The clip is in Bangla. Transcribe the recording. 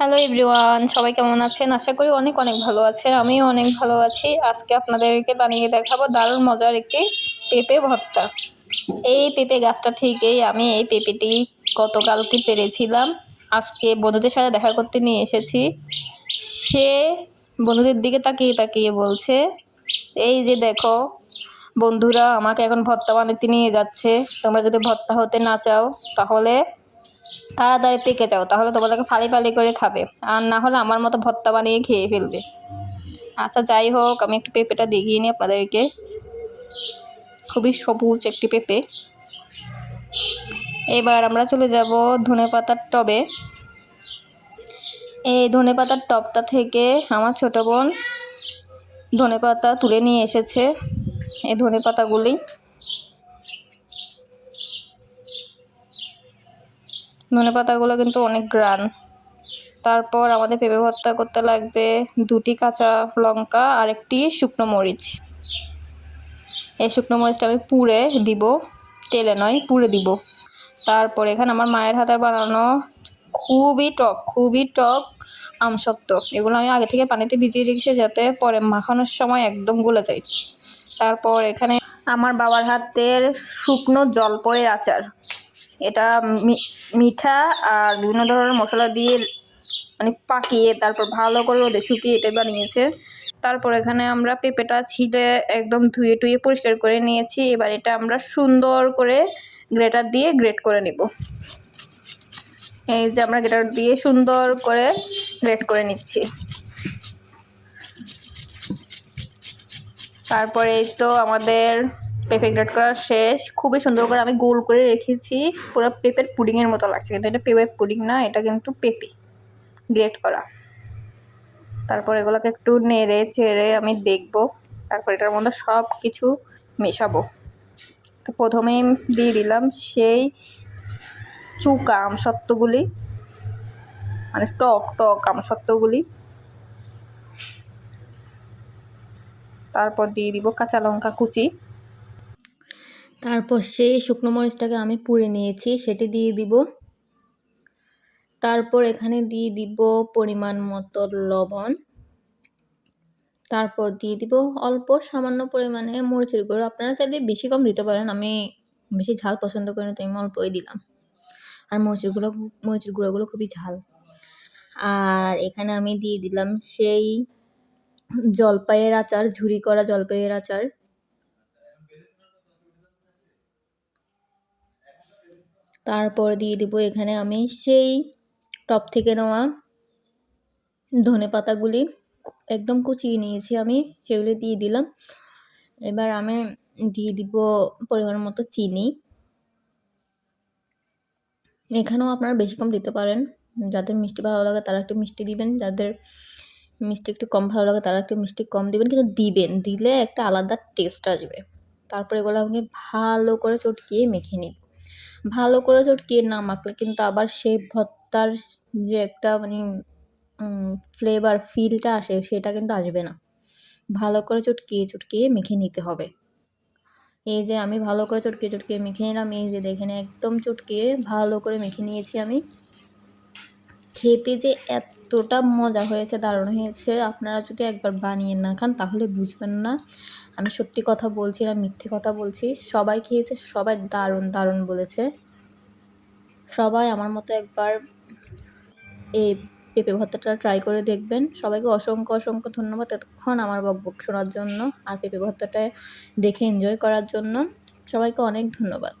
হ্যালো এভরিওয়ান সবাই কেমন আছেন? আশা করি অনেক অনেক ভালো আছেন। আমিও অনেক ভালো আছি। আজকে আপনাদেরকে বানিয়ে দেখাবো দারুণ মজার একটি পেঁপে ভর্তা। এই পেঁপে গাছটা থেকেই আমি এই পেঁপেটি গতকালকে পেরেছিলাম। আজকে বন্ধুদের সাথে দেখা করতে নিয়ে এসেছি। সে বন্ধুদের দিকে তাকিয়ে তাকিয়ে বলছে, এই যে দেখো, বন্ধুরা, আমাকে এখন ভর্তা বানাতে নিয়ে যাচ্ছে। তোমরা যদি ভর্তা হতে না চাও, তাহলে তাড়াতাড়ি পেকে যাও, তাহলে তোমাদেরকে ফালি ফালি করে খাবে। আর না হলে আমার মতো ভর্তা বানিয়ে খেয়ে ফেলবে। আচ্ছা যাই হোক, আমি একটু পেঁপেটা দেখিয়ে নিই আপনাদেরকে। খুবই সবুজ একটি পেঁপে। এবার আমরা চলে যাব ধনে পাতার টবে। এই ধনে পাতার টবটা থেকে আমার ছোট বোন ধনে পাতা তুলে নিয়ে এসেছে। এই ধনে পাতাগুলি ধনে পাতাগুলো কিন্তু অনেক গ্রান। তারপর আমাদের পেঁপে ভর্তা করতে লাগবে দুটি কাঁচা লঙ্কা আর একটি শুকনো মরিচ। এই শুকনো মরিচটা আমি পুড়ে দিব, তেলে নয়, পুড়ে দিব। তারপর এখানে আমার মায়ের হাতের বানানো খুবই টক খুবই টক আমসত্ব এগুলো আমি আগে থেকে পানিতে ভিজিয়ে রেখেছি যাতে পরে মাখানোর সময় একদম গলে যায়। তারপর এখানে আমার বাবার হাতের শুকনো জলপয়ের আচার। এটা মিঠা আর বিভিন্ন ধরনের মশলা দিয়ে মানে পাকিয়ে তারপর ভালো করে ওদের শুকিয়ে এটা বানিয়েছে। তারপর এখানে আমরা পেঁপেটা ছিঁড়ে একদম ধুয়ে টুয়ে পরিষ্কার করে নিয়েছি। এবার এটা আমরা সুন্দর করে গ্রেটার দিয়ে গ্রেট করে নিব। এই যে আমরা গ্রেটার দিয়ে সুন্দর করে গ্রেট করে নিচ্ছি। তারপরে তো আমাদের পেঁপে গ্রেট করা শেষ। খুবই সুন্দর করে আমি গোল করে রেখেছি। পুরো পেঁপের পুডিংয়ের মতো লাগছে কিন্তু এটা পেঁপের পুডিং না এটা কিন্তু পেঁপে গ্রেট করা। তারপর এগুলোকে একটু নেড়ে চেড়ে আমি দেখব। তারপর এটার মধ্যে সব কিছু মেশাবো। তো প্রথমেই দিয়ে দিলাম সেই চুকা আমসত্ত্বগুলি মানে টক টক আমসত্ত্বগুলি। তারপর দিয়ে দিব কাঁচা লঙ্কা কুচি। তারপর সেই শুকনো মরিচটাকে আমি পুড়ে নিয়েছি, সেটি দিয়ে দিব। তারপর এখানে দিয়ে দিব পরিমাণ মতো লবণ। তারপর দিয়ে দিব অল্প সামান্য পরিমাণে মরিচের গুঁড়ো। আপনারা চাইলে বেশি কম দিতে পারেন, আমি বেশি ঝাল পছন্দ করি না, তাই আমি অল্পই দিলাম। আর মরিচের গুঁড়ো, মরিচের গুঁড়োগুলো খুবই ঝাল। আর এখানে আমি দিয়ে দিলাম সেই জলপাইয়ের আচার, ঝুরি করা জলপাইয়ের আচার। তারপর দিয়ে দিব এখানে আমি সেই টপ থেকে নেওয়া ধনে পাতাগুলি। একদম কুচিয়ে নিয়েছি আমি, সেগুলি দিয়ে দিলাম। এবার আমি দিয়ে দিব পরিমাণ মতো চিনি। এখানেও আপনারা বেশি কম দিতে পারেন। যাদের মিষ্টি ভালো লাগে তারা একটু মিষ্টি দিবেন, যাদের মিষ্টি একটু কম ভালো লাগে তারা একটু মিষ্টি কম দিবেন, কিন্তু দিবেন। দিলে একটা আলাদা টেস্ট আসবে। তারপরে এগুলো আমাকে ভালো করে চটকিয়ে মেখে নিব। ভালো করে চটকিয়ে না মাখলে কিন্তু আবার সেই ভত্তার যে একটা মানে ফ্লেভার ফিলটা আসে সেটা কিন্তু আসবে না। ভালো করে চটকিয়ে চটকিয়ে মেখে নিতে হবে। এই যে আমি ভালো করে চটকিয়ে চটকিয়ে মেখে নিলাম, এই যে দেখেন একদম চটকিয়ে ভালো করে মেখে নিয়েছি আমি। খেতে যে এতটা মজা হয়েছে, দারুণ হয়েছে। আপনারা যদি একবার বানিয়ে না খান, তাহলে বুঝবেন না। আমি সত্যি কথা বলছি না, মিথ্যে কথা বলছি। সবাই খেয়েছে, সবাই দারুণ দারুণ বলেছে। সবাই আমার মতো একবার এই পেঁপে ভর্তাটা ট্রাই করে দেখবেন। সবাইকে অসংখ্য অসংখ্য ধন্যবাদ এতক্ষণ আমার বকবক শোনার জন্য আর পেঁপে ভর্তাটা দেখে এনজয় করার জন্য। সবাইকে অনেক ধন্যবাদ।